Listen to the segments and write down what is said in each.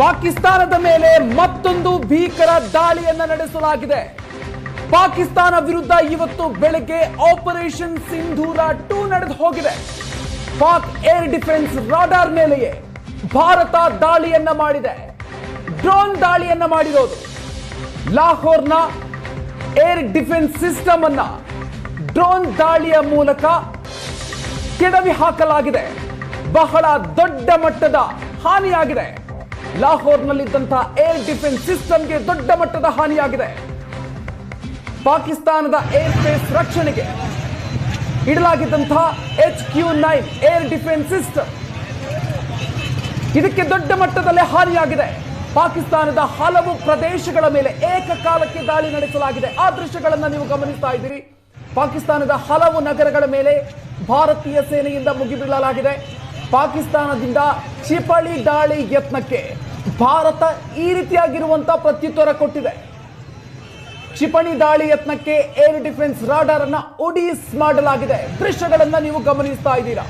ಪಾಕಿಸ್ತಾನದ ಮೇಲೆ ಮತ್ತೊಂದು ಭೀಕರ ದಾಳಿಯನ್ನು ನಡೆಸಲಾಗಿದೆ. ಪಾಕಿಸ್ತಾನ ವಿರುದ್ಧ ಇವತ್ತು ಬೆಳಗ್ಗೆ ಆಪರೇಷನ್ ಸಿಂಧೂರ ಟೂ ನಡೆದು ಹೋಗಿದೆ. ಪಾಕ್ ಏರ್ ಡಿಫೆನ್ಸ್ ರಾಡಾರ್ ಮೇಲೆಯೇ ಭಾರತ ದಾಳಿಯನ್ನ ಮಾಡಿದೆ. ಡ್ರೋನ್ ದಾಳಿಯನ್ನ ಮಾಡಿರೋದು. ಲಾಹೋರ್ನ ಏರ್ ಡಿಫೆನ್ಸ್ ಸಿಸ್ಟಮ್ ಅನ್ನ ಡ್ರೋನ್ ದಾಳಿಯ ಮೂಲಕ ಕೆಡವಿ ಹಾಕಲಾಗಿದೆ. ಬಹಳ ದೊಡ್ಡ ಮಟ್ಟದ ಹಾನಿಯಾಗಿದೆ. ಲಾಹೋರ್ನಲ್ಲಿದ್ದಂತಹ ಏರ್ ಡಿಫೆನ್ಸ್ ಸಿಸ್ಟಮ್ಗೆ ದೊಡ್ಡ ಮಟ್ಟದ ಹಾನಿಯಾಗಿದೆ. ಪಾಕಿಸ್ತಾನದ ಏರ್ ಸ್ಪೇಸ್ ರಕ್ಷಣೆಗೆ ಇಡಲಾಗಿದ್ದಂತಹ H Q nine air defence system ಇದಕ್ಕೆ ದೊಡ್ಡ ಮಟ್ಟದಲ್ಲೇ ಹಾನಿಯಾಗಿದೆ. ಪಾಕಿಸ್ತಾನದ ಹಲವು ಪ್ರದೇಶಗಳ ಮೇಲೆ ಏಕಕಾಲಕ್ಕೆ ದಾಳಿ ನಡೆಸಲಾಗಿದೆ. ಆ ದೃಶ್ಯಗಳನ್ನು ನೀವು ಗಮನಿಸ್ತಾ ಇದ್ದೀರಿ. ಪಾಕಿಸ್ತಾನದ ಹಲವು ನಗರಗಳ ಮೇಲೆ ಭಾರತೀಯ ಸೇನೆಯಿಂದ ಮುಗಿಬೀಳಲಾಗಿದೆ. ಪಾಕಿಸ್ತಾನದಿಂದ ಕ್ಷಿಪಣಿ ದಾಳಿ ಯತ್ನಕ್ಕೆ ಭಾರತ ಈ ರೀತಿಯಾಗಿರುವಂತಹ ಪ್ರತ್ಯುತ್ತರ ಕೊಟ್ಟಿದೆ. ಕ್ಷಿಪಣಿ ದಾಳಿ ಯತ್ನಕ್ಕೆ ಏರ್ ಡಿಫೆನ್ಸ್ ರಾಡಾರ್ ಅನ್ನ ಒಡಿಸ್ ಮಾಡಲಾಗಿದೆ. ದೃಶ್ಯಗಳನ್ನ ನೀವು ಗಮನಿಸ್ತಾ ಇದ್ದೀರಾ.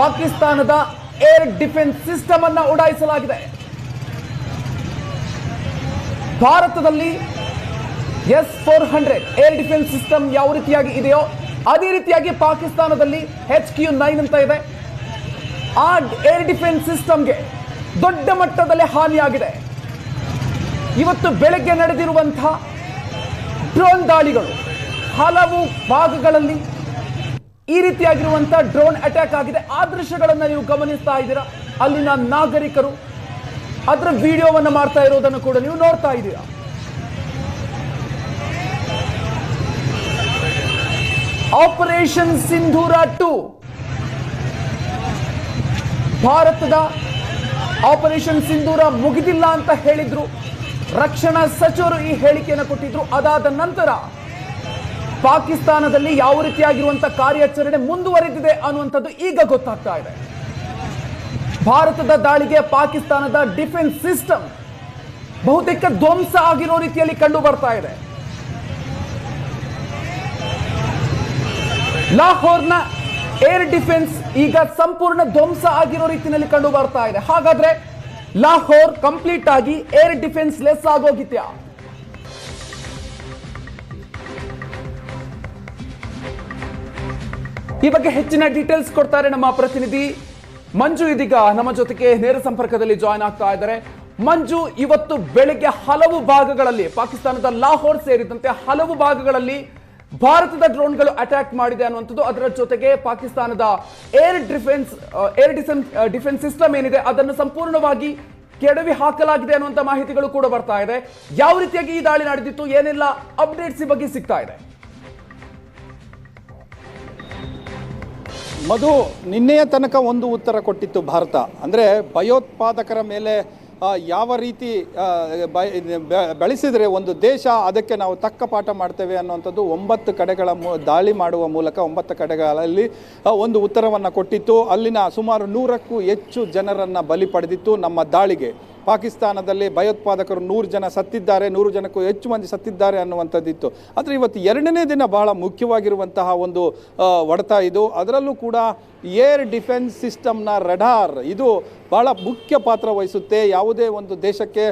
ಪಾಕಿಸ್ತಾನದ ಏರ್ ಡಿಫೆನ್ಸ್ ಸಿಸ್ಟಮ್ ಅನ್ನ ಉಡಾಯಿಸಲಾಗಿದೆ. ಭಾರತದಲ್ಲಿ S four hundred air defence system ಯಾವ ರೀತಿಯಾಗಿ ಇದೆಯೋ, ಅದೇ ರೀತಿಯಾಗಿ ಪಾಕಿಸ್ತಾನದಲ್ಲಿ ಎಚ್ ಕ್ಯೂ ನೈನ್ ಅಂತ ಇದೆ. ಆ ಏರ್ ಡಿಫೆನ್ಸ್ ಸಿಸ್ಟಮ್ಗೆ ದೊಡ್ಡ ಮಟ್ಟದಲ್ಲಿ ಹಾನಿಯಾಗಿದೆ. ಇವತ್ತು ಬೆಳಗ್ಗೆ ನಡೆದಿರುವಂಥ ಡ್ರೋನ್ ದಾಳಿಗಳು, ಹಲವು ಭಾಗಗಳಲ್ಲಿ ಈ ರೀತಿಯಾಗಿರುವಂಥ ಡ್ರೋನ್ ಅಟ್ಯಾಕ್ ಆಗಿದೆ. ಆ ದೃಶ್ಯಗಳನ್ನು ನೀವು ಗಮನಿಸ್ತಾ ಇದ್ದೀರಾ? ಅಲ್ಲಿನ ನಾಗರಿಕರು ಅದರ ವಿಡಿಯೋವನ್ನು ಮಾಡ್ತಾ ಇರೋದನ್ನು ಕೂಡ ನೀವು ನೋಡ್ತಾ ಇದ್ದೀರಾ? ಆಪರೇಷನ್ ಸಿಂಧೂರ ಟು ಭಾರತದ ಆಪರೇಷನ್ ಸಿಂಧೂರ ಮುಗಿದಿಲ್ಲ ಅಂತ ಹೇಳಿದ್ರು. ರಕ್ಷಣಾ ಸಚಿವರು ಈ ಹೇಳಿಕೆಯನ್ನು ಕೊಟ್ಟಿದ್ರು. ಅದಾದ ನಂತರ ಪಾಕಿಸ್ತಾನದಲ್ಲಿ ಯಾವ ರೀತಿಯಾಗಿರುವಂತಹ ಕಾರ್ಯಾಚರಣೆ ಮುಂದುವರೆದಿದೆ ಅನ್ನುವಂಥದ್ದು ಈಗ ಗೊತ್ತಾಗ್ತಾ ಇದೆ. ಭಾರತದ ದಾಳಿಗೆ ಪಾಕಿಸ್ತಾನದ ಡಿಫೆನ್ಸ್ ಸಿಸ್ಟಮ್ ಬಹುತೇಕ ಧ್ವಂಸ ಆಗಿರೋ ರೀತಿಯಲ್ಲಿ ಕಂಡು ಬರ್ತಾ ಇದೆ. ಲಾಹೋರ್ನ ಏರ್ ಡಿಫೆನ್ಸ್ ಈಗ ಸಂಪೂರ್ಣ ಧ್ವಂಸ ಆಗಿರೋ ರೀತಿಯಲ್ಲಿ ಕಂಡು ಬರ್ತಾ ಇದೆ. ಹಾಗಾದ್ರೆ ಲಾಹೋರ್ ಕಂಪ್ಲೀಟ್ ಆಗಿ ಏರ್ ಡಿಫೆನ್ಸ್ ಲೆಸ್ ಆಗೋಗಿದ್ಯಾ ಈ ಬಗ್ಗೆ ಹೆಚ್ಚಿನ ಡೀಟೇಲ್ಸ್ ಕೊಡ್ತಾರೆ ನಮ್ಮ ಪ್ರತಿನಿಧಿ ಮಂಜು ಇದೀಗ ನಮ್ಮ ಜೊತೆಗೆ ನೇರ ಸಂಪರ್ಕದಲ್ಲಿ ಜಾಯ್ನ್ ಆಗ್ತಾ ಇದ್ದಾರೆ. ಮಂಜು, ಇವತ್ತು ಬೆಳಿಗ್ಗೆ ಹಲವು ಭಾಗಗಳಲ್ಲಿ ಪಾಕಿಸ್ತಾನದ ಲಾಹೋರ್ ಸೇರಿದಂತೆ ಹಲವು ಭಾಗಗಳಲ್ಲಿ ಭಾರತದ ಡ್ರೋನ್ಗಳು ಅಟ್ಯಾಕ್ ಮಾಡಿದೆ ಅನ್ನುವಂಥದ್ದು ಅದರ ಜೊತೆಗೆ ಪಾಕಿಸ್ತಾನದ air defence air defence defence system ಏನಿದೆ ಅದನ್ನು ಸಂಪೂರ್ಣವಾಗಿ ಕೆಡವಿ ಹಾಕಲಾಗಿದೆ ಅನ್ನುವಂಥ ಮಾಹಿತಿಗಳು ಕೂಡ ಬರ್ತಾ ಇದೆ. ಯಾವ ರೀತಿಯಾಗಿ ಈ ದಾಳಿ ನಡೆದಿತ್ತು, ಏನೆಲ್ಲ ಅಪ್ಡೇಟ್ಸ್ ಈ ಬಗ್ಗೆ ಸಿಗ್ತಾ ಇದೆ? ಮಧು, ನಿನ್ನೆಯ ತನಕ ಒಂದು ಉತ್ತರ ಕೊಟ್ಟಿತ್ತು ಭಾರತ. ಅಂದರೆ ಭಯೋತ್ಪಾದಕರ ಮೇಲೆ ಯಾವ ರೀತಿ ಬೆಳೆಸಿದರೆ ಒಂದು ದೇಶ ಅದಕ್ಕೆ ನಾವು ತಕ್ಕ ಪಾಠ ಮಾಡ್ತೇವೆ ಅನ್ನುವಂಥದ್ದು ಒಂಬತ್ತು ಕಡೆಗಳ ದಾಳಿ ಮಾಡುವ ಮೂಲಕ ಒಂಬತ್ತು ಕಡೆಗಳಲ್ಲಿ ಒಂದು ಉತ್ತರವನ್ನು ಕೊಟ್ಟಿತ್ತು. ಅಲ್ಲಿನ ಸುಮಾರು ನೂರಕ್ಕೂ ಹೆಚ್ಚು ಜನರನ್ನು ಬಲಿ ಪಡೆದಿತ್ತು ನಮ್ಮ ದಾಳಿಗೆ. ಪಾಕಿಸ್ತಾನದಲ್ಲಿ ಭಯೋತ್ಪಾದಕರು ನೂರು ಜನ ಸತ್ತಿದ್ದಾರೆ, ನೂರು ಜನಕ್ಕೂ ಹೆಚ್ಚು ಮಂದಿ ಸತ್ತಿದ್ದಾರೆ ಅನ್ನುವಂಥದ್ದಿತ್ತು. ಆದರೆ ಇವತ್ತು ಎರಡನೇ ದಿನ ಬಹಳ ಮುಖ್ಯವಾಗಿರುವಂತಹ ಒಂದು ಒಡತ ಇದು. ಅದರಲ್ಲೂ ಕೂಡ ಏರ್ ಡಿಫೆನ್ಸ್ ಸಿಸ್ಟಮ್ನ ರೆಡಾರ್. ಇದು ಬಹಳ ಮುಖ್ಯ ಪಾತ್ರ ವಹಿಸುತ್ತೆ. ಯಾವುದೇ ಒಂದು ದೇಶಕ್ಕೆ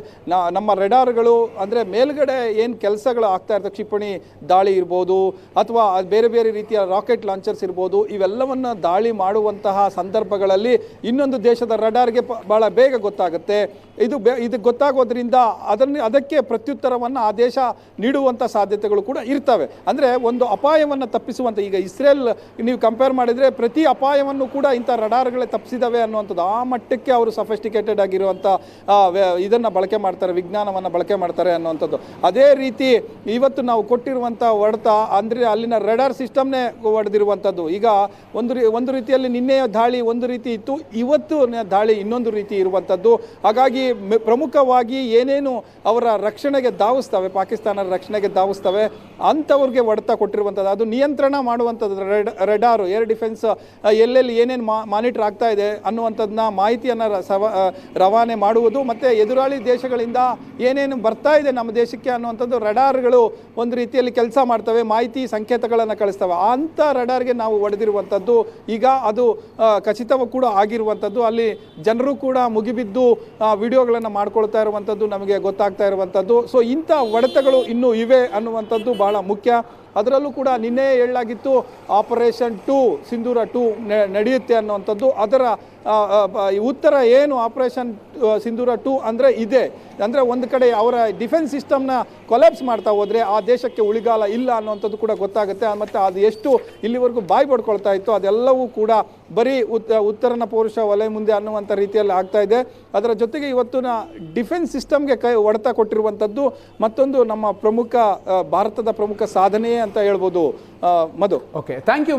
ನಮ್ಮ ರೆಡಾರ್ಗಳು ಅಂದರೆ ಮೇಲ್ಗಡೆ ಏನು ಕೆಲಸಗಳು ಆಗ್ತಾ ಇರ್ತವೆ, ಕ್ಷಿಪಣಿ ದಾಳಿ ಇರ್ಬೋದು ಅಥವಾ ಬೇರೆ ಬೇರೆ ರೀತಿಯ ರಾಕೆಟ್ ಲಾಂಚರ್ಸ್ ಇರ್ಬೋದು, ಇವೆಲ್ಲವನ್ನು ದಾಳಿ ಮಾಡುವಂತಹ ಸಂದರ್ಭಗಳಲ್ಲಿ ಇನ್ನೊಂದು ದೇಶದ ರೆಡಾರ್ಗೆ ಬಹಳ ಬೇಗ ಗೊತ್ತಾಗುತ್ತೆ. ಇದು ಬೇ, ಇದು ಗೊತ್ತಾಗೋದ್ರಿಂದ ಅದನ್ನು, ಅದಕ್ಕೆ ಪ್ರತ್ಯುತ್ತರವನ್ನು ಆ ದೇಶ ನೀಡುವಂಥ ಸಾಧ್ಯತೆಗಳು ಕೂಡ ಇರ್ತವೆ. ಅಂದರೆ ಒಂದು ಅಪಾಯವನ್ನು ತಪ್ಪಿಸುವಂಥ ಈಗ ಇಸ್ರೇಲ್ ನೀವು ಕಂಪೇರ್ ಮಾಡಿದರೆ ಪ್ರತಿ ಅಪಾಯವನ್ನು ಕೂಡ ಇಂಥ ರಡಾರ್ಗಳೇ ತಪ್ಪಿಸಿದಾವೆ ಅನ್ನುವಂಥದ್ದು ಆ ಮಟ್ಟಕ್ಕೆ ಅವರು ಸಫೆಸ್ಟಿಕೇಟೆಡ್ ಆಗಿರುವಂಥ ಇದನ್ನು ಬಳಕೆ ಮಾಡ್ತಾರೆ, ವಿಜ್ಞಾನವನ್ನು ಬಳಕೆ ಮಾಡ್ತಾರೆ ಅನ್ನುವಂಥದ್ದು. ಅದೇ ರೀತಿ ಇವತ್ತು ನಾವು ಕೊಟ್ಟಿರುವಂಥ ಹೊಡೆತ ಅಂದರೆ ಅಲ್ಲಿನ ರಡಾರ್ ಸಿಸ್ಟಮ್ನೇ ಹೊಡೆದಿರುವಂಥದ್ದು ಈಗ ಒಂದು ಒಂದು ರೀತಿಯಲ್ಲಿ ನಿನ್ನೆಯ ದಾಳಿ ಒಂದು ರೀತಿ ಇತ್ತು ಇವತ್ತು ದಾಳಿ ಇನ್ನೊಂದು ರೀತಿ ಇರುವಂಥದ್ದು. ಹಾಗಾಗಿ ಪ್ರಮುಖವಾಗಿ ಏನೇನು ಅವರ ರಕ್ಷಣೆಗೆ ಧಾವಿಸ್ತವೆ, ಪಾಕಿಸ್ತಾನದ ರಕ್ಷಣೆಗೆ ಧಾವಿಸ್ತವೆ, ಅಂಥವ್ರಿಗೆ ಹೊಡೆತ ಕೊಟ್ಟಿರುವಂಥದ್ದು. ಅದು ನಿಯಂತ್ರಣ ಮಾಡುವಂಥದ್ದು, ರೆಡ್, ರೆಡಾರು, ಏರ್ ಡಿಫೆನ್ಸ್ ಎಲ್ಲೆಲ್ಲಿ ಏನೇನು ಮಾನಿಟರ್ ಆಗ್ತಾ ಇದೆ ಅನ್ನುವಂಥದ್ದನ್ನ ಮಾಹಿತಿಯನ್ನು ರವಾನೆ ಮಾಡುವುದು ಮತ್ತು ಎದುರಾಳಿ ದೇಶಗಳಿಂದ ಏನೇನು ಬರ್ತಾ ಇದೆ ನಮ್ಮ ದೇಶಕ್ಕೆ ಅನ್ನುವಂಥದ್ದು ರಡಾರ್ಗಳು ಒಂದು ರೀತಿಯಲ್ಲಿ ಕೆಲಸ ಮಾಡ್ತವೆ, ಮಾಹಿತಿ ಸಂಕೇತಗಳನ್ನು ಕಳಿಸ್ತವೆ. ಅಂಥ ರಡಾರ್ಗೆ ನಾವು ಒಡೆದಿರುವಂಥದ್ದು ಈಗ ಅದು ಖಚಿತವೂ ಕೂಡ ಆಗಿರುವಂಥದ್ದು. ಅಲ್ಲಿ ಜನರು ಕೂಡ ಮುಗಿಬಿದ್ದು ವಿಡಿಯೋಗಳನ್ನು ಮಾಡ್ಕೊಳ್ತಾ ಇರುವಂಥದ್ದು ನಮಗೆ ಗೊತ್ತಾಗ್ತಾ ಇರುವಂಥದ್ದು. ಸೊ ಇಂಥ ಒಡೆತಗಳು ಇನ್ನೂ ಇವೆ ಅನ್ನುವಂಥದ್ದು ಬಹಳ ಮುಖ್ಯ. ಅದರಲ್ಲೂ ಕೂಡ ನಿನ್ನೆ ಹೇಳಲಾಗಿತ್ತು ಆಪರೇಷನ್ ಟು ಸಿಂಧೂರ ಟು ನಡೆಯುತ್ತೆ ಅನ್ನುವಂಥದ್ದು. ಅದರ ಉತ್ತರ ಏನು? ಆಪರೇಷನ್ ಸಿಂಧೂರ ಟು ಅಂದರೆ ಇದೆ. ಅಂದರೆ ಒಂದು ಕಡೆ ಅವರ ಡಿಫೆನ್ಸ್ ಸಿಸ್ಟಮ್ನ ಕೊಲಾಪ್ಸ್ ಮಾಡ್ತಾ ಹೋದರೆ ಆ ದೇಶಕ್ಕೆ ಉಳಿಗಾಲ ಇಲ್ಲ ಅನ್ನುವಂಥದ್ದು ಕೂಡ ಗೊತ್ತಾಗುತ್ತೆ. ಮತ್ತು ಅದು ಎಷ್ಟು ಇಲ್ಲಿವರೆಗೂ ಬಾಯಿ ಪಡ್ಕೊಳ್ತಾ ಇತ್ತು ಅದೆಲ್ಲವೂ ಕೂಡ ಬರೀ ಉತ್, ಉತ್ತರನ ಪೌರುಷ ಒಲೆ ಮುಂದೆ ಅನ್ನುವಂಥ ರೀತಿಯಲ್ಲಿ ಆಗ್ತಾ ಇದೆ. ಅದರ ಜೊತೆಗೆ ಇವತ್ತಿನ ಡಿಫೆನ್ಸ್ ಸಿಸ್ಟಮ್ಗೆ ಕೈ ಹೊಡೆತ ಕೊಟ್ಟಿರುವಂಥದ್ದು ಮತ್ತೊಂದು ನಮ್ಮ ಪ್ರಮುಖ ಭಾರತದ ಪ್ರಮುಖ ಸಾಧನೆಯೇ ಅಂತ ಹೇಳ್ಬೋದು. ಮಧು. Okay thank you